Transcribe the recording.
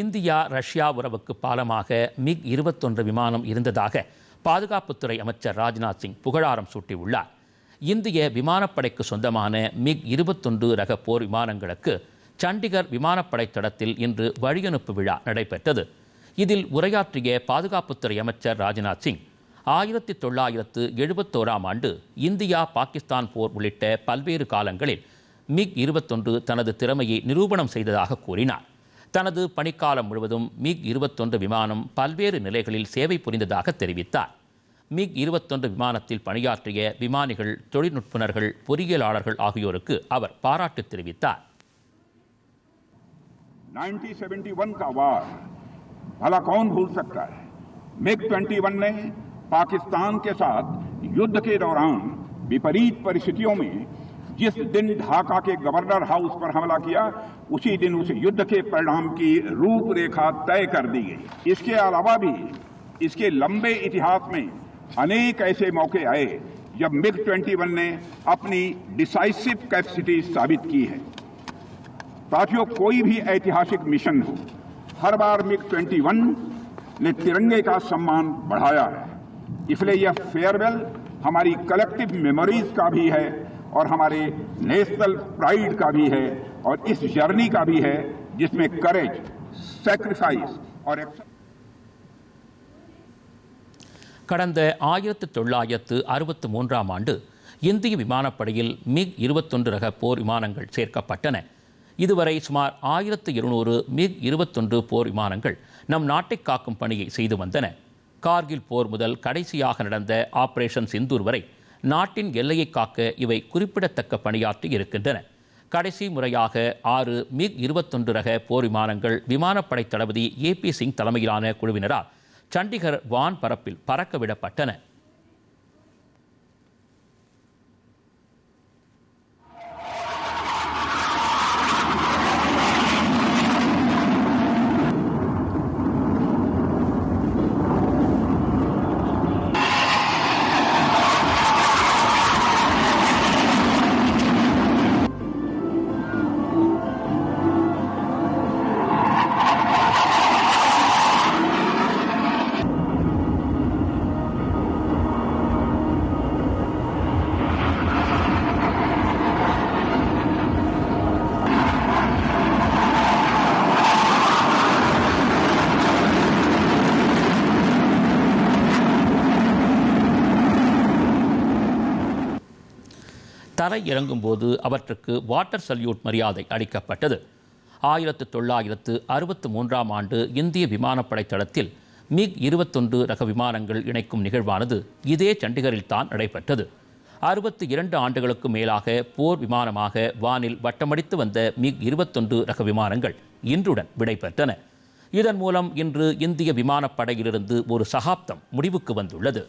India Russia உறவுக்கு பாலமாக மிக் இருபத்தொன்று விமானம் இருந்ததாக பாதுகாப்புத்துறை அமைச்சர் ராஜ்நாத் சிங் புகழாரம் சூட்டியுள்ளார். இந்திய விமானப்படைக்கு சொந்தமான மிக் இருபத்தொன்று ரக போர் விமானங்களுக்கு சண்டிகர் விமானப்படை தடத்தில் இன்று வழியனுப்பு விழா நடைபெற்றது. இதில் உரையாற்றிய பாதுகாப்புத்துறை அமைச்சர் ராஜ்நாத் சிங் ஆயிரத்தி தொள்ளாயிரத்து எழுபத்தோராம் ஆண்டு இந்தியா பாகிஸ்தான் போர் உள்ளிட்ட பல்வேறு காலங்களில் மிக் இருபத்தொன்று தனது திறமையை நிரூபணம் செய்ததாக கூறினார். தனது பணிக்காலம் முழுவதும் மிக் இருபத்தொன்று விமானம் பல்வேறு நிலைகளில் சேவை புரிந்ததாக தெரிவித்தார் மிக் இருபத்தொன்று விமானத்தில் பணியாற்றிய விமானிகள் தொழில்நுட்புணர்கள் பொறியியலாளர்கள் ஆகியோருக்கு அவர் பாராட்டு தெரிவித்தார் 1971 का वार भला कौन भूल सकता है मिग 21 ने पाकिस्तान के साथ युद्ध के दौरान विपरीत परिस्थितियों में जिस दिन ढाका के गवर्नर हाउस पर हमला किया, उसी दिन उस युद्ध के परिणाम की रूपरेखा तय कर दी गई। इसके अलावा भी, इसके लंबे इतिहास में अनेक ऐसे मौके आए, जब मिग 21 ने अपनी डिसाइसिव कैपेसिटी साबित की है। साथियों, कोई भी ऐतिहासिक मिशन हो, हर बार मिग 21 ने तिरंगे का सम्मान बढ़ाया है। इसलिए यह फेयरवेल हमारी कलेक्टिव मेमोरीज का भी है और हमारे नेशनल प्राइड का भी है और इस जर्नी का भी है जिसमें करेज सेक्रीफाइस और एक्शन கடந்த ஆயிரத்து தொள்ளாயிரத்து அறுபத்து மூன்றாம் ஆண்டு இந்திய விமானப்படையில் மிக் இருபத்தொன்று ரக போர் விமானங்கள் சேர்க்கப்பட்டன இதுவரை சுமார் ஆயிரத்து இருநூறு மிக் இருபத்தொன்று போர் விமானங்கள் நம் நாட்டை காக்கும் பணியை செய்து வந்தன கார்கில் போர் முதல் கடைசியாக நடந்த ஆபரேஷன் சிந்தூர் வரை நாட்டின் எல்லையை காக்க இவை குறிப்பிடத்தக்க பணியாற்றி இருக்கின்றன. கடைசி முறையாக ஆறு மிக் இருபத்தொன்று ரக போர் விமானங்கள் விமானப்படை தளபதி ஏ பி சிங் தலைமையிலான குழுவினரால் சண்டிகர் வான் பரப்பில் பறக்கவிடப்பட்டன. தரை இறங்கும்போது அவற்றுக்கு வாட்டர் சல்யூட் மரியாதை அளிக்கப்பட்டது. ஆயிரத்து தொள்ளாயிரத்து அறுபத்து மூன்றாம் ஆண்டு இந்திய விமானப்படை தளத்தில் மிக் இருபத்தொன்று ரக விமானங்கள் இணைக்கும் நிகழ்வானது இதே சண்டிகரில் தான் நடைபெற்றது. அறுபத்தி இரண்டு ஆண்டுகளுக்கு மேலாக போர் விமானமாக வானில் வட்டமடித்து வந்த மிக் இருபத்தொன்று ரக விமானங்கள் இன்றுடன் விடைபெற்றன. இதன் மூலம் இன்று இந்திய விமானப்படையிலிருந்து ஒரு சகாப்தம் முடிவுக்கு வந்துள்ளது.